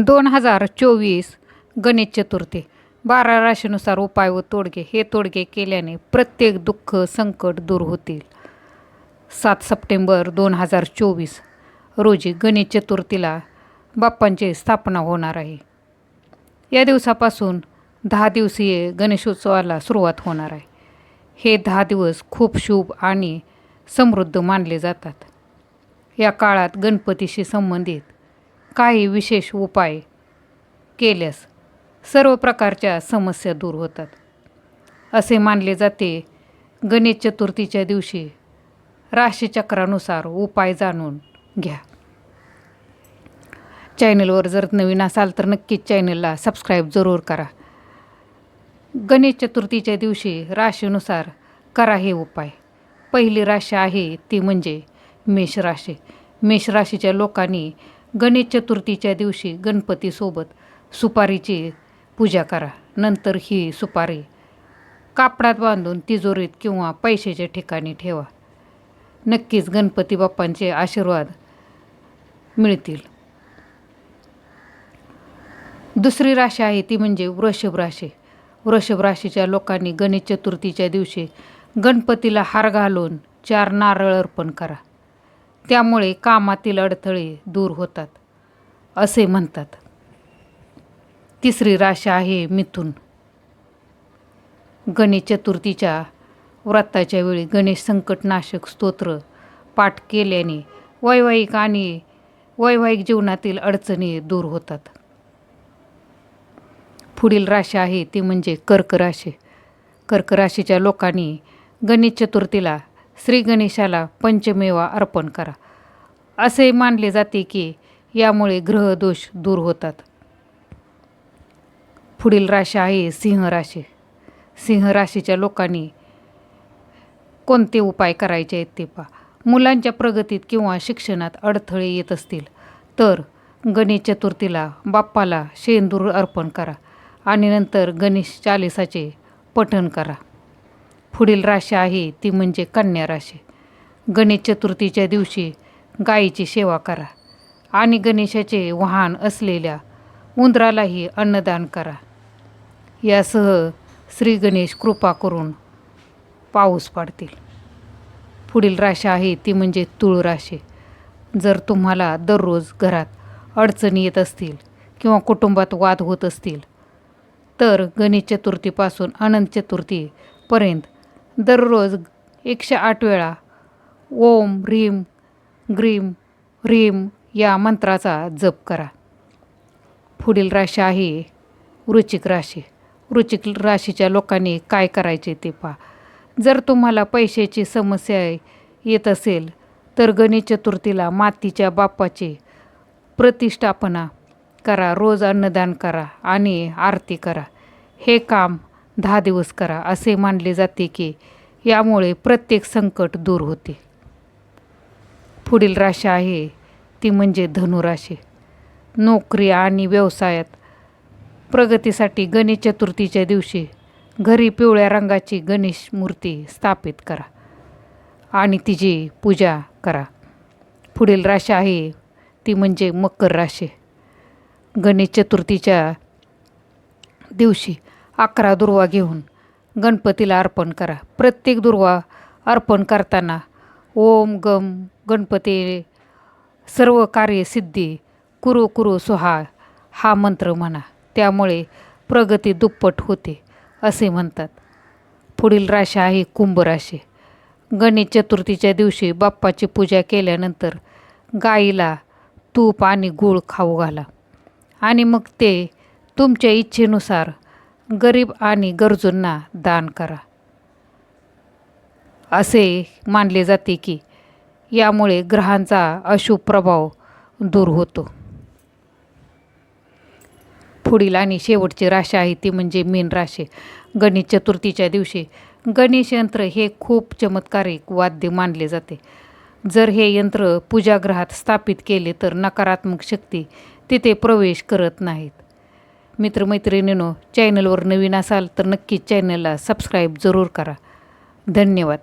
दोन हजार चोवीस गणेश चतुर्थी. बारा राशीनुसार उपाय व तोडगे. हे तोडगे केल्याने प्रत्येक दुःख संकट दूर होतील. सात सप्टेंबर दोन हजार चोवीस रोजी गणेश चतुर्थीला बाप्पांची स्थापना होणार आहे. या दिवसापासून दहा दिवसीय गणेशोत्सवाला सुरुवात होणार आहे. हे दहा दिवस खूप शुभ आणि समृद्ध मानले जातात. या काळात गणपतीशी संबंधित काही विशेष उपाय केल्यास सर्व प्रकारच्या समस्या दूर होतात. असे मानले जाते गणेश चतुर्थीच्या दिवशी राशीचक्रानुसार उपाय जाणून घ्या. चॅनलवर जर नवीन असाल तर नक्कीच चॅनलला सबस्क्राईब जरूर करा. गणेश चतुर्थीच्या दिवशी राशीनुसार करा हे उपाय. पहिली राशी आहे ती म्हणजे मेष राशी. मेष राशीच्या लोकांनी गणेश चतुर्थीच्या दिवशी गणपतीसोबत सुपारीची पूजा करा. नंतर ही सुपारी कापडात बांधून तिजोरीत किंवा पैशाच्या ठिकाणी ठेवा. नक्कीच गणपती बाप्पांचे आशीर्वाद मिळतील. दुसरी राशी आहे ती म्हणजे वृषभ राशी. वृषभ राशीच्या लोकांनी गणेश चतुर्थीच्या दिवशी गणपतीला हार घालून चार नारळ अर्पण करा. त्यामुळे कामातील अडथळे दूर होतात असे म्हणतात. तिसरी राशी आहे मिथून. गणेश चतुर्थीच्या व्रताच्या वेळी गणेश संकटनाशक स्तोत्र पाठ केल्याने वैवाहिक आणि वैवाहिक जीवनातील अडचणी दूर होतात. पुढील राशी आहे ती म्हणजे कर्क राशी. कर्क राशीच्या लोकांनी गणेश चतुर्थीला श्री गणेशाला पंचमेवा अर्पण करा. असे मानले जाते की यामुळे ग्रहदोष दूर होतात. पुढील राशी आहे सिंह राशी. सिंह राशीच्या लोकांनी कोणते उपाय करायचे आहेत ते पहा. मुलांच्या प्रगतीत किंवा शिक्षणात अडथळे येत असतील तर गणेश चतुर्थीला बाप्पाला शेंदूर अर्पण करा आणि नंतर गणेश चालिसाचे पठण करा. पुढील राशी आहे ती म्हणजे कन्या राशी. गणेश चतुर्थीच्या दिवशी गायीची सेवा करा आणि गणेशाचे वाहन असलेल्या उंदरालाही अन्नदान करा. यासह श्री गणेश कृपा करून पाऊस पाडतील. पुढील राशी आहे ती म्हणजे तुळ राशी. जर तुम्हाला दररोज घरात अडचणी येत असतील किंवा कुटुंबात वाद होत असतील तर गणेश चतुर्थीपासून अनंत चतुर्थीपर्यंत दररोज एकशे आठ वेळा ओम ह्रीम ग्रीम ह्रीम या मंत्राचा जप करा. पुढील राशी आहे वृचिक राशी. वृचिक राशीच्या लोकांनी काय करायचे ते पहा. जर तुम्हाला पैशाची समस्या येत असेल तर गणेश चतुर्थीला मातीच्या बाप्पाची प्रतिष्ठापना करा. रोज अन्नदान करा आणि आरती करा. हे काम दहा दिवस करा असे मानले जाते की यामुळे प्रत्येक संकट दूर होते. पुढील राशी आहे ती म्हणजे धनुराशी. नोकरी आणि व्यवसायात प्रगतीसाठी गणेश चतुर्थीच्या दिवशी घरी पिवळ्या रंगाची गणेश मूर्ती स्थापित करा आणि तिची पूजा करा. पुढील राशी आहे ती म्हणजे मकर राशी. गणेश चतुर्थीच्या दिवशी अकरा दुर्वा घेऊन गणपतीला अर्पण करा. प्रत्येक दुर्वा अर्पण करताना ओम गम गणपती सर्व कार्य सिद्धी कुरु कुरु सुहा हा मंत्र म्हणा. त्यामुळे प्रगती दुप्पट होते असे म्हणतात. पुढील राशी आहे कुंभ राशी. गणेश चतुर्थीच्या दिवशी बाप्पाची पूजा केल्यानंतर गाईला तूप आणि गूळ खाऊ घाला. आणि मग ते तुमच्या इच्छेनुसार गरीब आणि गरजूंना दान करा. असे मानले जाते की यामुळे ग्रहांचा अशुभ प्रभाव दूर होतो. पुढील आणि शेवटची राशी आहे ती म्हणजे मीन राशी. गणेश चतुर्थीच्या दिवशी गणेश यंत्र हे खूप चमत्कारिक वाद्य मानले जाते. जर हे यंत्र पूजागृहात स्थापित केले तर नकारात्मक शक्ती तिथे प्रवेश करत नाहीत. मित्रमैत्रिणीनो चॅनलवर नवीन असाल तर नक्कीच चॅनलला सबस्क्राईब जरूर करा. धन्यवाद.